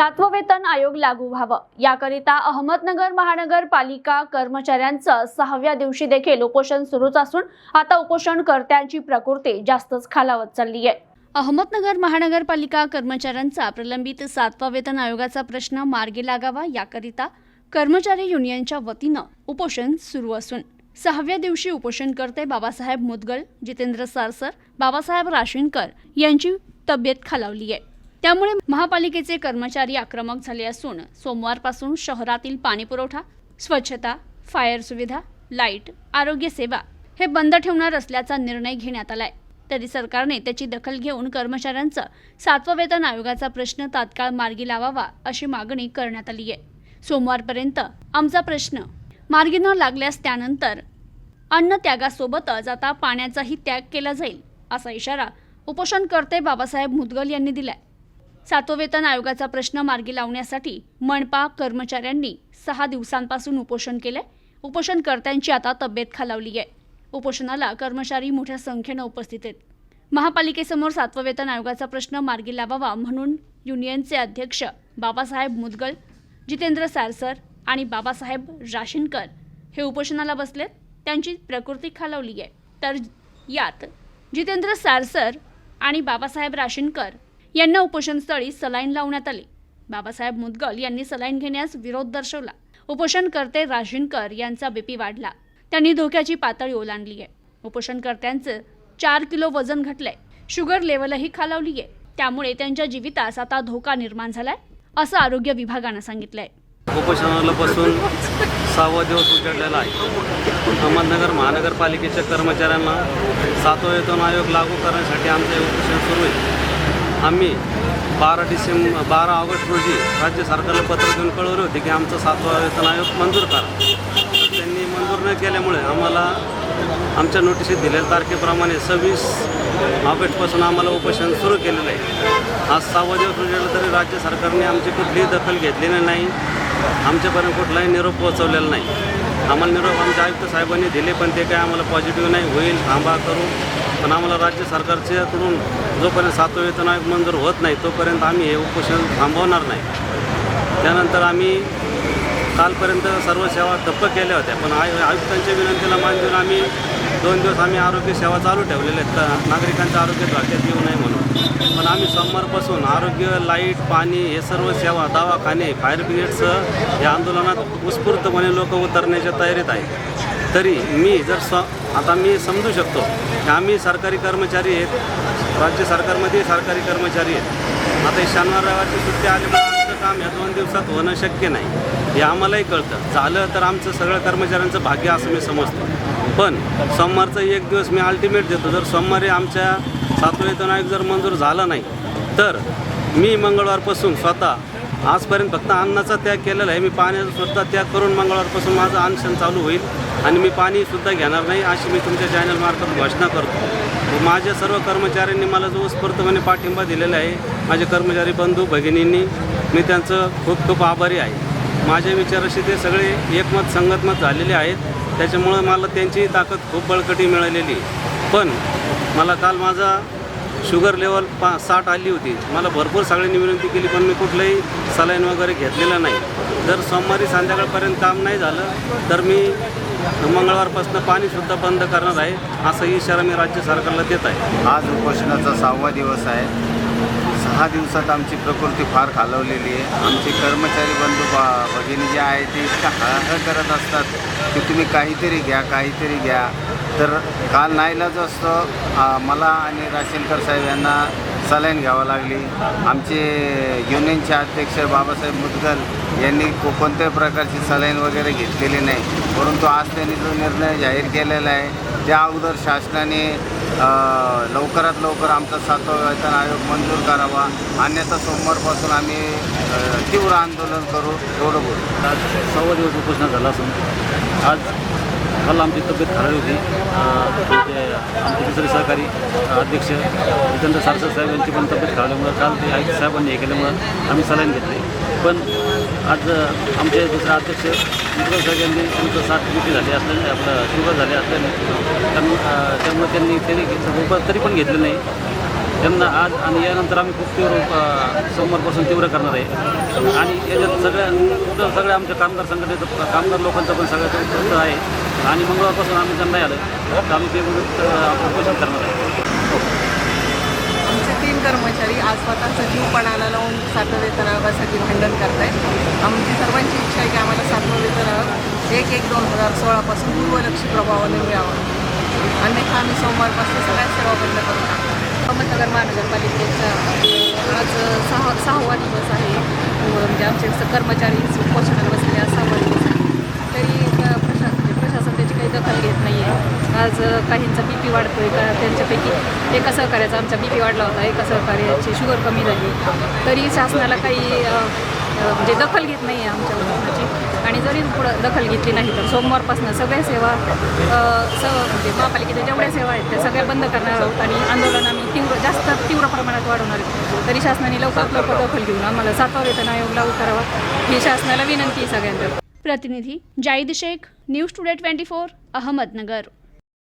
सातवं वेतन आयोग लागू व्हावं. याकरिता अहमदनगर महानगरपालिका कर्मचाऱ्यांचं सहाव्या दिवशी देखील उपोषण सुरूच असून आता उपोषणकर्त्यांची प्रकृती जास्तच खालावत चालली आहे अहमदनगर महानगरपालिका कर्मचाऱ्यांचा प्रलंबित सातवा वेतन आयोगाचा प्रश्न मार्गी लागावा. याकरिता कर्मचारी युनियनच्या वतीनं उपोषण सुरू असून सहाव्या दिवशी उपोषणकर्ते बाबासाहेब मुदगल जितेंद्र सारसर बाबासाहेब राशीनकर यांची तब्येत खालावली आहे त्यामुळे महापालिकेचे कर्मचारी आक्रमक झाले असून सोमवारपासून शहरातील पाणीपुरवठा स्वच्छता फायर सुविधा लाइट आरोग्य सेवा हे बंद ठेवणार असल्याचा निर्णय घेण्यात आलाय. तरी सरकारने त्याची दखल घेऊन कर्मचाऱ्यांचं सातवा वेतन आयोगाचा प्रश्न तात्काळ मार्गी लावावा अशी मागणी करण्यात आली आहे. सोमवारपर्यंत आमचा प्रश्न मार्गी न लागल्यास त्यानंतर अन्न त्यागासोबतच आता पाण्याचाही त्याग केला जाईल असा इशारा उपोषणकर्ते बाबासाहेब मुदगल यांनी दिलाय. सातव वेतन आयोगाचा प्रश्न मार्गी लावण्यासाठी मनपा कर्मचाऱ्यांनी सहा दिवसांपासून उपोषण केले उपोषणकर्त्यांची आता तब्येत खालावली आहे. उपोषणाला कर्मचारी मोठ्या संख्येनं उपस्थित आहेत. महापालिकेसमोर सातवं वेतन आयोगाचा प्रश्न मार्गी लावावा म्हणून युनियनचे अध्यक्ष बाबासाहेब मुदगल जितेंद्र सारसर आणि बाबासाहेब राशीनकर हे उपोषणाला बसलेत. त्यांची प्रकृती खालावली आहे. तर यात जितेंद्र सारसर आणि बाबासाहेब राशीनकर यांना उपोषणस्थळी सलाईन लावण्यात आली. बाबासाहेब मुदगल यांनी सलाईन घेण्यास विरोध दर्शवला. उपोषणकर्ते राजीनकर यांचा बीपी वाढला. त्यांनी धोक्याची पातळी ओलांडली आहे. उपोषणकर्त्यांचं चार किलो वजन घटलंय. शुगर लेवलही खालावली आहे. त्यामुळे त्यांच्या जीवितास आता धोका निर्माण झालाय असं आरोग्य विभागानं सांगितलंय. उपोषणाला बसून सहावा दिवस उजाडलेला आहे. अहमदनगर महानगरपालिकेच्या कर्मचाऱ्यांना सातवा वेतन आयोग लागू करण्यासाठी आमचे उपोषण सुरू आहे. आम्ही बारा डिसेंबर बारा ऑगस्ट रोजी राज्य सरकारला पत्र देऊन कळवले होते की आमचा सातवा वेतन आयोग मंजूर करा. त्यांनी मंजूर न केल्यामुळे आम्हाला आमच्या नोटिसीत दिलेल्या तारखेप्रमाणे सव्वीस ऑगस्टपासून आम्हाला उपोषण सुरू केलेलं आहे. आज सहावा दिवस उजाडला तरी राज्य सरकारने आमची कुठलीही दखल घेतलेली नाही. आमच्यापर्यंत कुठलाही निरोप पोहोचवलेला नाही. आम्हाला निरोप आमच्या आयुक्त साहेबांनी दिले पण ते काय आम्हाला पॉझिटिव्ह नाही. होईल थांबा करू. पण आम्हाला राज्य सरकारच्याकडून जोपर्यंत सातवा वेतन आयोग मंजूर होत नाही तोपर्यंत आम्ही हे उपोषण थांबवणार नाही. त्यानंतर आम्ही कालपर्यंत सर्व सेवा ठप्प केल्या होत्या पण आय आयुक्तांच्या विनंतीला मान देऊन आम्ही दोन दिवस आम्ही आरोग्य सेवा चालू ठेवलेल्या आहेत. नागरिकांचं आरोग्य धोक्यात येऊ नये म्हणून. पण आम्ही सोमवारपासून आरोग्य लाइट पाणी हे सर्व सेवा दवाखाने फायर ब्रिगेडसह या आंदोलनात उत्स्फूर्तपणे लोक उतरण्याच्या तयारीत आहेत. तरी मी जर स्व आता मी समजू शकतो की आम्ही सरकारी कर्मचारी आहेत राज्य सरकारमध्ये सरकारी कर्मचारी आहेत. आता शनिवार रविवारची सुट्टी आल्यामुळे आमचं काम या दोन दिवसात होणं शक्य नाही. हे आम्हालाही कळतं. झालं तर आमचं सगळं कर्मचाऱ्यांचं भाग्य असं मी समजतो. पण सोमवारचा एक दिवस मी अल्टिमेट देतो. जर सोमवारी आमच्या सातवा वेतन आयोग जर मंजूर झाला नाही तर मी मंगळवारपासून स्वतः आजपर्यंत फक्त अन्नाचा त्याग केलेला आहे. मी पाण्याचा सुद्धा त्याग करून मंगळवारपासून माझं अनशन चालू होईल आणि मी पाणीसुद्धा घेणार नाही अशी मी तुमच्या चॅनलमार्फत घोषणा करतो. माझ्या सर्व कर्मचाऱ्यांनी मला जो स्फूर्तपणे पाठिंबा दिलेला आहे. माझे कर्मचारी बंधू भगिनींनी मी त्यांचं खूप खूप आभारी आहे. माझ्या विचाराशी ते सगळे एकमत संगतमत झालेले आहेत. त्याच्यामुळं मला त्यांची ताकद खूप बळकटी मिळालेली आहे. पण मला काल माझा शुगर लेवल पा साठ आली होती. मला भरपूर सगळ्यांनी विनंती केली पण मी कुठलंही सलाईन वगैरे घेतलेलं नाही. जर सोमवारी संध्याकाळपर्यंत काम नाही झालं तर मी मंगळवारपासून पाणीसुद्धा बंद करणार आहे असा इशारा मी राज्य सरकारला देत आहे. आज उपोषणाचा सहावा दिवस आहे. सहा दिवसात आमची प्रकृती फार खालवलेली आहे. आमचे कर्मचारी बंधू बा भगिनी जे आहे ते इतका हळहळ करत असतात की तुम्ही काहीतरी घ्या काहीतरी घ्या. तर काल नाईलाज असतो. मला आणि राशीनकर साहेब यांना सलाईन घ्यावं लागली. आमचे युनियनचे अध्यक्ष बाबासाहेब मुदगल यांनी को कोणत्याही प्रकारची सलाईन वगैरे घेतलेली नाही. परंतु आज त्यांनी जो निर्णय जाहीर केलेला आहे त्या अगोदर शासनाने लवकरात लवकर आमचा सातवा वेतन आयोग मंजूर करावा. अन्यथा सोमवारपासून आम्ही तीव्र आंदोलन करू. एवढं बोलू. आज सव्वा दिवस उपोषण झाला असून आज काल आमची तब्येत खराब होती. आमचे आमचे दुसरे सहकारी अध्यक्ष जितेंद्र सारसर साहेब यांची पण तब्येत खराबल्यामुळं काल ते आयुक्त साहेबांनी हे केल्यामुळं आम्ही सलाईन घेतले. पण आज आमचे दुसरे अध्यक्ष मुद्गल साहेब यांनी त्यांचं साठ मोठी झाली असल्याने आपलं शुगर झाले असल्याने त्यामुळं त्यामुळे त्यांनी त्यांनी उप तरी पण घेतलं नाही. त्यांना आज आणि यानंतर आम्ही खूप तीव्र सोमवारपासून तीव्र करणार आहे. आणि याच्यात सगळ्या सगळ्या आमच्या कामगार संघटनेचं कामगार लोकांचं पण सगळ्याचं आहे. आणि मंगळवारपासून आम्ही त्यांना आलं. तर आम्ही ते उपोषण करणार आहे आमचे तीन कर्मचारी आज स्वतःचा जीवपणाला लावून सातवं वेतन भांडण करत आहेत आमची सर्वांची इच्छा आहे की आम्हाला सातवं वेतन एक एक दोन हजार सोळापासून पूर्वलक्षी प्रभावाने मिळावं. अन्यथा आम्ही सोमवारपासून सगळ्या सेवा बंद करून टाकतो. अहमदनगर महानगरपालिकेचा आज सहा सहावा दिवस आहे. म्हणजे आमचे कर्मचारी उपोषणावर बसलेले आज सहावा दिवस आहे तरी अ, प्रशा म्हणजे प्रशासन त्याची काही दखल घेत नाही आहे आज अ, काहींचा बी पी वाढतोय का त्यांच्यापैकी एका सहकार्याचा आमचा बी पी वाढला होता एका सहकार्याची शुगर कमी झाली. तरी शासनाला काही म्हणजे दखल घेत नाही आहे आमच्या उपोषणाची आणि जरी पुढं दखल घेतली नाही तर सोमवारपासून सगळ्या सेवा स म्हणजे महापालिकेच्या जेवढ्या सेवा आहेत त्या सगळ्या बंद करणार आहोत. आणि आंदोलन आम्ही तीव्र जास्त तीव्र प्रमाणात वाढवणार आहोत तरी शासनाने लवकरात लवकर दखल घेऊन आम्हाला सातवा वेतन आयोग लागू करावा ही शासनाला विनंती आहे सगळ्यांना. प्रतिनिधी Zaid Shaikh news today twenty four Ahmednagar.